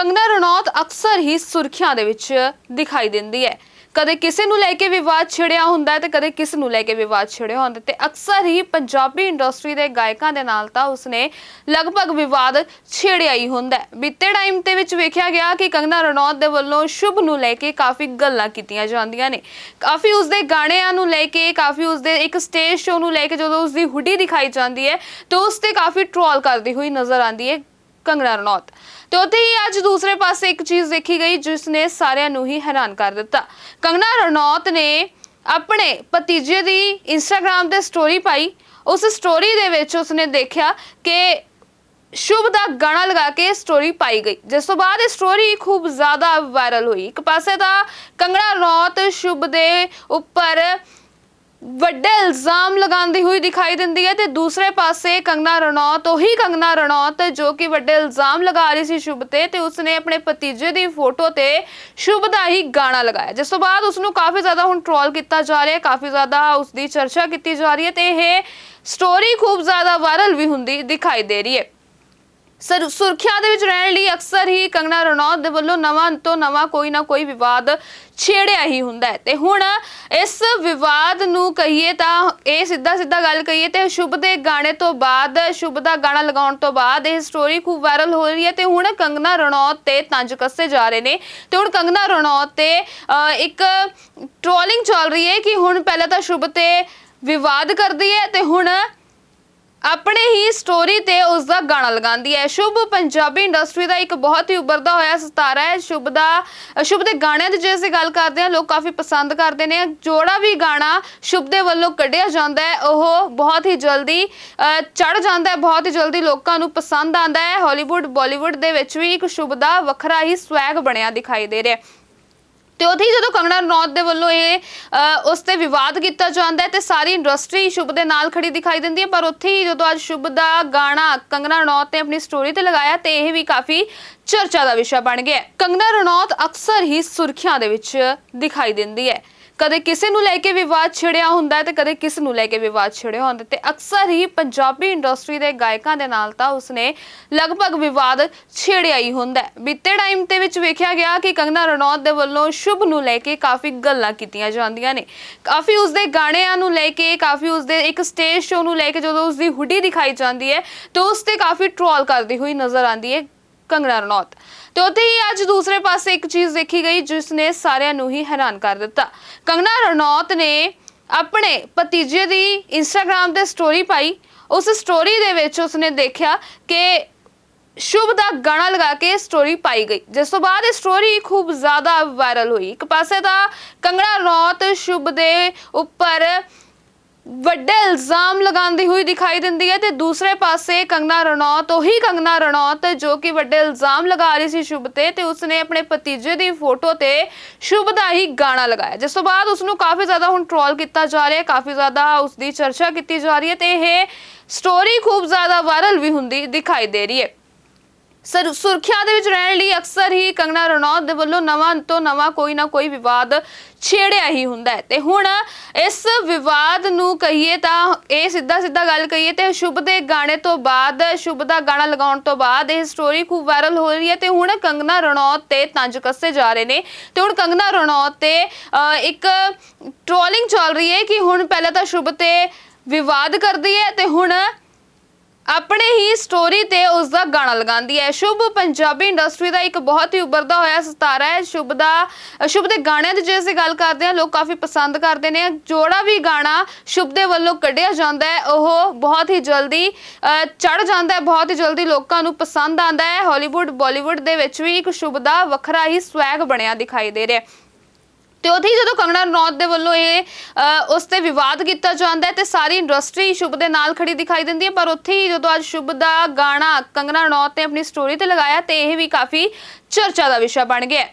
ਕੰਗਨਾ ਰਣੌਤ ਅਕਸਰ ਹੀ ਸੁਰਖੀਆਂ ਦੇ ਵਿੱਚ ਦਿਖਾਈ ਦਿੰਦੀ ਹੈ। ਕਦੇ ਕਿਸੇ ਨੂੰ ਲੈ ਕੇ ਵਿਵਾਦ ਛਿੜਿਆ ਹੁੰਦਾ ਹੈ ਤੇ ਕਦੇ ਕਿਸ ਨੂੰ ਲੈ ਕੇ ਵਿਵਾਦ ਛਿੜਿਆ ਹੁੰਦਾ ਹੈ ਤੇ ਅਕਸਰ ਹੀ ਪੰਜਾਬੀ ਇੰਡਸਟਰੀ ਦੇ ਗਾਇਕਾਂ ਦੇ ਨਾਲ ਤਾਂ ਉਸਨੇ ਲਗਭਗ ਵਿਵਾਦ ਛੇੜਿਆ ਹੀ ਹੁੰਦਾ ਹੈ। ਬੀਤੇ ਟਾਈਮ ਤੇ ਵਿੱਚ ਵੇਖਿਆ ਗਿਆ ਕਿ ਕੰਗਨਾ ਰਣੌਤ ਦੇ ਵੱਲੋਂ ਸ਼ੁਭ ਨੂੰ ਲੈ ਕੇ ਕਾਫੀ ਗੱਲਾਂ ਕੀਤੀਆਂ ਜਾਂਦੀਆਂ ਨੇ। ਕਾਫੀ ਉਸਦੇ ਗਾਣਿਆਂ ਨੂੰ ਲੈ ਕੇ, ਕਾਫੀ ਉਸਦੇ ਇੱਕ ਸਟੇਜ ਸ਼ੋਅ ਨੂੰ ਲੈ ਕੇ ਜਦੋਂ ਉਸਦੀ ਹੁੱਡੀ ਦਿਖਾਈ ਜਾਂਦੀ ਹੈ, ਤਾਂ ਉਸ ਤੇ ਕਾਫੀ ਟਰੋਲ ਕਰਦੀ ਹੋਈ ਨਜ਼ਰ ਆਉਂਦੀ ਹੈ ਕੰਗਨਾ ਰਣੌਤ। ਤੇ ਉੱਥੇ ਹੀ ਅੱਜ ਦੂਸਰੇ ਪਾਸੇ ਇੱਕ ਚੀਜ਼ ਦੇਖੀ ਗਈ ਜਿਸ ਨੇ ਸਾਰਿਆਂ ਨੂੰ ਹੀ ਹੈਰਾਨ ਕਰ ਦਿੱਤਾ। ਕੰਗਨਾ ਰਣੌਤ ਨੇ ਆਪਣੇ ਭਤੀਜੇ ਦੀ ਇੰਸਟਾਗ੍ਰam ਤੇ ਸਟੋਰੀ ਪਾਈ। ਉਸ ਸਟੋਰੀ ਦੇ ਵਿੱਚ ਉਸਨੇ ਦੇਖਿਆ ਕਿ ਸ਼ੁਭ ਦਾ ਗਾਣਾ ਲਗਾ ਕੇ ਸਟੋਰੀ ਪਾਈ ਗਈ। ਜਿਸ ਤੋਂ ਬਾਅਦ ਇਹ ਸਟੋਰੀ ਖੂਬ ਜ਼ਿਆਦਾ ਵਾਇਰਲ ਹੋਈ। ਇੱਕ ਪਾਸੇ ਤਾਂ ਕੰਗਣਾ ਰਣੌਤ ਸ਼ੁਭ ਦੇ ਉੱਪਰ ਵੱਡੇ ਇਲਜ਼ਾਮ ਲਗਾਉਂਦੀ ਹੋਈ ਦਿਖਾਈ ਦਿੰਦੀ ਹੈ ਤੇ ਦੂਸਰੇ ਪਾਸੇ ਕੰਗਨਾ ਰਣੌਤ, ਉਹੀ ਕੰਗਨਾ ਰਣੌਤ ਜੋ ਕਿ ਵੱਡੇ ਇਲਜ਼ਾਮ ਲਗਾ ਰਹੀ ਸੀ ਸ਼ੁਭ ਤੇ ਤੇ ਉਸਨੇ ਆਪਣੇ ਭਤੀਜੇ ਦੀ ਫੋਟੋ ਤੇ ਸ਼ੁਭ ਦਾ ਹੀ ਗਾਣਾ ਲਗਾਇਆ, ਜਿਸ ਤੋਂ ਬਾਅਦ ਉਸ ਨੂੰ ਕਾਫੀ ਜ਼ਿਆਦਾ ਹੁਣ ਟ੍ਰੋਲ ਕੀਤਾ ਜਾ ਰਿਹਾ ਹੈ, ਕਾਫੀ ਜ਼ਿਆਦਾ ਉਸ ਦੀ ਚਰਚਾ ਕੀਤੀ ਜਾ ਰਹੀ ਹੈ ਤੇ ਇਹ ਸਟੋਰੀ ਖੂਬ ਜ਼ਿਆਦਾ ਵਾਇਰਲ ਵੀ ਹੁੰਦੀ ਦਿਖਾਈ ਦੇ ਰਹੀ ਹੈ। ਸਰ, ਸੁਰਖੀਆਂ ਦੇ ਵਿੱਚ ਰਹਿਣ ਲਈ ਅਕਸਰ ਹੀ ਕੰਗਣਾ ਰਣੌਤ ਦੇ ਵੱਲੋਂ ਨਵਾਂ ਤੋਂ ਨਵਾਂ ਕੋਈ ਨਾ ਕੋਈ ਵਿਵਾਦ ਛੇੜਿਆ ਹੀ ਹੁੰਦਾ ਹੈ। ਤੇ ਹੁਣ ਇਸ ਵਿਵਾਦ ਨੂੰ ਕਹੀਏ ਤਾਂ ਇਹ ਸਿੱਧਾ ਸਿੱਧਾ ਗੱਲ ਕਹੀਏ ਤੇ ਸ਼ੁਭ ਦੇ ਗਾਣੇ ਤੋਂ ਬਾਅਦ, ਸ਼ੁਭ ਦਾ ਗਾਣਾ ਲਗਾਉਣ ਤੋਂ ਬਾਅਦ ਇਹ ਸਟੋਰੀ ਖੂਬ ਵਾਇਰਲ ਹੋ ਰਹੀ ਹੈ ਤੇ ਹੁਣ ਕੰਗਣਾ ਰਣੌਤ ਤੇ ਤੰਜ ਕੱਸੇ ਜਾ ਰਹੇ ਨੇ। ਤੇ ਹੁਣ ਕੰਗਨਾ ਰਣੌਤ ਤੇ ਇੱਕ ਟ੍ਰੋਲਿੰਗ ਚੱਲ ਰਹੀ ਹੈ ਕਿ ਹੁਣ ਪਹਿਲਾਂ ਤਾਂ ਸ਼ੁਭ ਤੇ ਵਿਵਾਦ ਕਰਦੀ ਹੈ ਤੇ ਹੁਣ ਆਪਣੇ ਹੀ ਸਟੋਰੀ ਤੇ ਉਸ ਦਾ ਗਾਣਾ ਲਗਾਉਂਦੀ ਹੈ। ਸ਼ੁਭ ਪੰਜਾਬੀ ਇੰਡਸਟਰੀ ਦਾ ਇੱਕ ਬਹੁਤ ਹੀ ਉੱਭਰਦਾ ਹੋਇਆ ਸਿਤਾਰਾ ਹੈ। ਸ਼ੁਭ ਦਾ, ਸ਼ੁਭ ਦੇ ਗਾਣਿਆਂ ਦੀ ਜੇ ਅਸੀਂ ਗੱਲ ਕਰਦੇ ਹਾਂ, ਲੋਕ ਕਾਫੀ ਪਸੰਦ ਕਰਦੇ ਨੇ। ਜੋੜਾ ਵੀ ਗਾਣਾ ਸ਼ੁਭ ਦੇ ਵੱਲੋਂ ਕੱਢਿਆ ਜਾਂਦਾ ਹੈ। ਉਹ ਬਹੁਤ ਹੀ ਜਲਦੀ ਚੜ ਜਾਂਦਾ ਹੈ। ਬਹੁਤ ਹੀ ਜਲਦੀ ਲੋਕਾਂ ਨੂੰ ਪਸੰਦ ਆਉਂਦਾ ਹੈ। ਹਾਲੀਵੁੱਡ ਬਾਲੀਵੁੱਡ ਦੇ ਵਿੱਚ ਵੀ ਇੱਕ ਸ਼ੁਭ ਦਾ ਵੱਖਰਾ ਹੀ ਸਵੈਗ ਬਣਿਆ ਦਿਖਾਈ ਦੇ ਰਿਹਾ ਹੈ। ਤੇ ਉੱਥੇ ਹੀ ਜਦੋਂ ਕੰਗਨਾ ਰਣੌਤ ਦੇ ਵੱਲੋਂ ਇਹ ਅ, ਉਸ ਤੇ ਵਿਵਾਦ ਕੀਤਾ ਜਾਂਦਾ ਹੈ ਤੇ ਸਾਰੀ ਇੰਡਸਟਰੀ ਸ਼ੁਭ ਦੇ ਨਾਲ ਖੜੀ ਦਿਖਾਈ ਦਿੰਦੀ ਹੈ ਪਰ ਉੱਥੇ ਹੀ ਜਦੋਂ ਅੱਜ ਸ਼ੁਭ ਦਾ ਗਾਣਾ ਕੰਗਣਾ ਰਣੌਤ ਨੇ ਆਪਣੀ ਸਟੋਰੀ ਤੇ ਲਗਾਇਆ ਤੇ ਇਹ ਵੀ ਕਾਫੀ ਚਰਚਾ ਦਾ ਵਿਸ਼ਾ ਬਣ ਗਿਆ ਹੈ। ਕੰਗਨਾ ਰਣੌਤ ਅਕਸਰ ਹੀ ਸੁਰਖੀਆਂ ਦੇ ਵਿੱਚ ਦਿਖਾਈ ਦਿੰਦੀ ਹੈ ਕਦੇ ਕਿਸੇ ਨੂੰ ਲੈ ਕੇ ਵਿਵਾਦ ਛਿੜਿਆ ਹੁੰਦਾ ਹੈ ਤੇ ਕਦੇ ਕਿਸ ਨੂੰ ਲੈ ਕੇ ਵਿਵਾਦ ਛਿੜਿਆ ਹੁੰਦਾ ਹੈ ਤੇ ਅਕਸਰ ਹੀ ਪੰਜਾਬੀ ਇੰਡਸਟਰੀ ਦੇ ਗਾਇਕਾਂ ਦੇ ਨਾਲ ਤਾਂ ਉਸਨੇ ਲਗਭਗ ਵਿਵਾਦ ਛੇੜਿਆ ਹੀ ਹੁੰਦਾ ਹੈ। ਬੀਤੇ ਟਾਈਮ ਤੇ ਵਿੱਚ ਵੇਖਿਆ ਗਿਆ ਕਿ ਕੰਗਨਾ ਰਣੌਤ ਦੇ ਵੱਲੋਂ ਸ਼ੁਭ ਨੂੰ ਲੈ ਕੇ ਕਾਫੀ ਗੱਲਾਂ ਕੀਤੀਆਂ ਜਾਂਦੀਆਂ ਨੇ। ਕਾਫੀ ਉਸਦੇ ਗਾਣਿਆਂ ਨੂੰ ਲੈ ਕੇ, ਕਾਫੀ ਉਸਦੇ ਇੱਕ ਸਟੇਜ ਸ਼ੋਅ ਨੂੰ ਲੈ ਕੇ ਜਦੋਂ ਉਸਦੀ ਹੁੱਡੀ ਦਿਖਾਈ ਜਾਂਦੀ ਹੈ, ਤਾਂ ਉਸ ਤੇ ਕਾਫੀ ਟ੍ਰੋਲ ਕਰਦੀ ਹੋਈ ਨਜ਼ਰ ਆਉਂਦੀ ਹੈ ਕੰਗਨਾ ਰਣੌਤ। ਤੇ ਉੱਥੇ ਹੀ ਅੱਜ ਦੂਸਰੇ ਪਾਸੇ ਇੱਕ ਚੀਜ਼ ਦੇਖੀ ਗਈ ਜਿਸ ਨੇ ਸਾਰਿਆਂ ਨੂੰ ਹੀ ਹੈਰਾਨ ਕਰ ਦਿੱਤਾ। ਕੰਗਨਾ ਰਣੌਤ ਨੇ ਆਪਣੇ ਭਤੀਜੇ ਦੀ ਇੰਸਟਾਗ੍ਰam ਤੇ ਸਟੋਰੀ ਪਾਈ। ਉਸ ਸਟੋਰੀ ਦੇ ਵਿੱਚ ਉਸਨੇ ਦੇਖਿਆ ਕਿ ਸ਼ੁਭ ਦਾ ਗਾਣਾ ਲਗਾ ਕੇ ਸਟੋਰੀ ਪਾਈ ਗਈ। ਜਿਸ ਤੋਂ ਬਾਅਦ ਇਹ ਸਟੋਰੀ ਖੂਬ ਜ਼ਿਆਦਾ ਵਾਇਰਲ ਹੋਈ। ਇੱਕ ਪਾਸੇ ਤਾਂ ਕੰਗਣਾ ਰਣੌਤ ਸ਼ੁਭ ਦੇ ਉੱਪਰ ਵੱਡੇ ਇਲਜ਼ਾਮ ਲਗਾਉਂਦੀ ਹੋਈ ਦਿਖਾਈ ਦਿੰਦੀ ਹੈ ਤੇ ਦੂਸਰੇ ਪਾਸੇ ਕੰਗਨਾ ਰਣੌਤ, ਉਹੀ ਕੰਗਨਾ ਰਣੌਤ ਜੋ ਕਿ ਵੱਡੇ ਇਲਜ਼ਾਮ ਲਗਾ ਰਹੀ ਸੀ ਸ਼ੁਭ ਤੇ ਤੇ ਉਸਨੇ ਆਪਣੇ ਭਤੀਜੇ ਦੀ ਫੋਟੋ ਤੇ ਸ਼ੁਭ ਦਾ ਹੀ ਗਾਣਾ ਲਗਾਇਆ, ਜਿਸ ਤੋਂ ਬਾਅਦ ਉਸ ਨੂੰ ਕਾਫੀ ਜ਼ਿਆਦਾ ਹੁਣ ਟ੍ਰੋਲ ਕੀਤਾ ਜਾ ਰਿਹਾ ਹੈ ਕਾਫੀ ਜ਼ਿਆਦਾ ਉਸ ਦੀ ਚਰਚਾ ਕੀਤੀ ਜਾ ਰਹੀ ਹੈ ਤੇ ਇਹ ਸਟੋਰੀ ਖੂਬ ਜ਼ਿਆਦਾ ਵਾਇਰਲ ਵੀ ਹੁੰਦੀ ਦਿਖਾਈ ਦੇ ਰਹੀ ਹੈ। ਸਰ, ਸੁਰੱਖਿਆ ਦੇ ਵਿੱਚ ਰਹਿਣ ਲਈ ਅਕਸਰ ਹੀ ਕੰਗਨਾ ਰਣੌਤ ਦੇ ਵੱਲੋਂ ਨਵਾਂ ਤੋਂ ਨਵਾਂ ਕੋਈ ਨਾ ਕੋਈ ਵਿਵਾਦ ਛੇੜਿਆ ਹੀ ਹੁੰਦਾ ਹੈ। ਤੇ ਹੁਣ ਇਸ ਵਿਵਾਦ ਨੂੰ ਕਹੀਏ ਤਾਂ ਇਹ ਸਿੱਧਾ ਸਿੱਧਾ ਗੱਲ ਕਹੀਏ ਤੇ ਸ਼ੁਭ ਦੇ ਗਾਣੇ ਤੋਂ ਬਾਅਦ, ਸ਼ੁਭ ਦਾ ਗਾਣਾ ਲਗਾਉਣ ਤੋਂ ਬਾਅਦ ਇਹ ਸਟੋਰੀ ਖੂਬ ਵਾਇਰਲ ਹੋ ਰਹੀ ਹੈ ਤੇ ਹੁਣ ਕੰਗਨਾ ਰਣੌਤ ਤੇ ਤੰਜ ਕੱਸੇ ਜਾ ਰਹੇ ਨੇ। ਤੇ ਹੁਣ ਕੰਗਨਾ ਰਣੌਤ ਤੇ ਇੱਕ ਟ੍ਰੋਲਿੰਗ ਚੱਲ ਰਹੀ ਹੈ ਕਿ ਹੁਣ ਪਹਿਲਾਂ ਤਾਂ ਸ਼ੁਭ ਤੇ ਵਿਵਾਦ ਕਰਦੀ ਹੈ ਤੇ ਹੁਣ ਆਪਣੇ ਹੀ ਸਟੋਰੀ ਤੇ ਉਸ ਦਾ ਗਾਣਾ ਲਗਾਉਂਦੀ ਹੈ। ਸ਼ੁਭ ਪੰਜਾਬੀ ਇੰਡਸਟਰੀ ਦਾ ਇੱਕ ਬਹੁਤ ਹੀ ਉੱਭਰਦਾ ਹੋਇਆ ਸਿਤਾਰਾ ਹੈ। ਸ਼ੁਭ ਦਾ, ਸ਼ੁਭ ਦੇ ਗਾਣਿਆਂ ਦੀ ਜੇ ਅਸੀਂ ਗੱਲ ਕਰਦੇ ਹਾਂ, ਲੋਕ ਕਾਫੀ ਪਸੰਦ ਕਰਦੇ ਨੇ। ਜੋੜਾ ਵੀ ਗਾਣਾ ਸ਼ੁਭ ਦੇ ਵੱਲੋਂ ਕੱਢਿਆ ਜਾਂਦਾ ਹੈ। ਉਹ ਬਹੁਤ ਹੀ ਜਲਦੀ ਚੜ ਜਾਂਦਾ ਹੈ। ਬਹੁਤ ਹੀ ਜਲਦੀ ਲੋਕਾਂ ਨੂੰ ਪਸੰਦ ਆਉਂਦਾ ਹੈ। ਹਾਲੀਵੁੱਡ ਬਾਲੀਵੁੱਡ ਦੇ ਵਿੱਚ ਵੀ ਇੱਕ ਸ਼ੁਭ ਦਾ ਵੱਖਰਾ ਹੀ ਸਵੈਗ ਬਣਿਆ ਦਿਖਾਈ ਦੇ ਰਿਹਾ ਹੈ। ਤੇ ਉੱਥੇ ਹੀ ਜਦੋਂ ਕੰਗਣਾ ਰਣੌਤ ਦੇ ਵੱਲੋਂ ਇਹ ਅ, ਉਸ ਤੇ ਵਿਵਾਦ ਕੀਤਾ ਜਾਂਦਾ ਹੈ ਤੇ ਸਾਰੀ ਇੰਡਸਟਰੀ ਸ਼ੁਭ ਦੇ ਨਾਲ ਖੜੀ ਦਿਖਾਈ ਦਿੰਦੀ ਹੈ ਪਰ ਉੱਥੇ ਹੀ ਜਦੋਂ ਅੱਜ ਸ਼ੁਭ ਦਾ ਗਾਣਾ ਕੰਗਣਾ ਰਣੌਤ ਨੇ ਆਪਣੀ ਸਟੋਰੀ ਤੇ ਲਗਾਇਆ ਤੇ ਇਹ ਵੀ ਕਾਫੀ ਚਰਚਾ ਦਾ ਵਿਸ਼ਾ ਬਣ ਗਿਆ ਹੈ।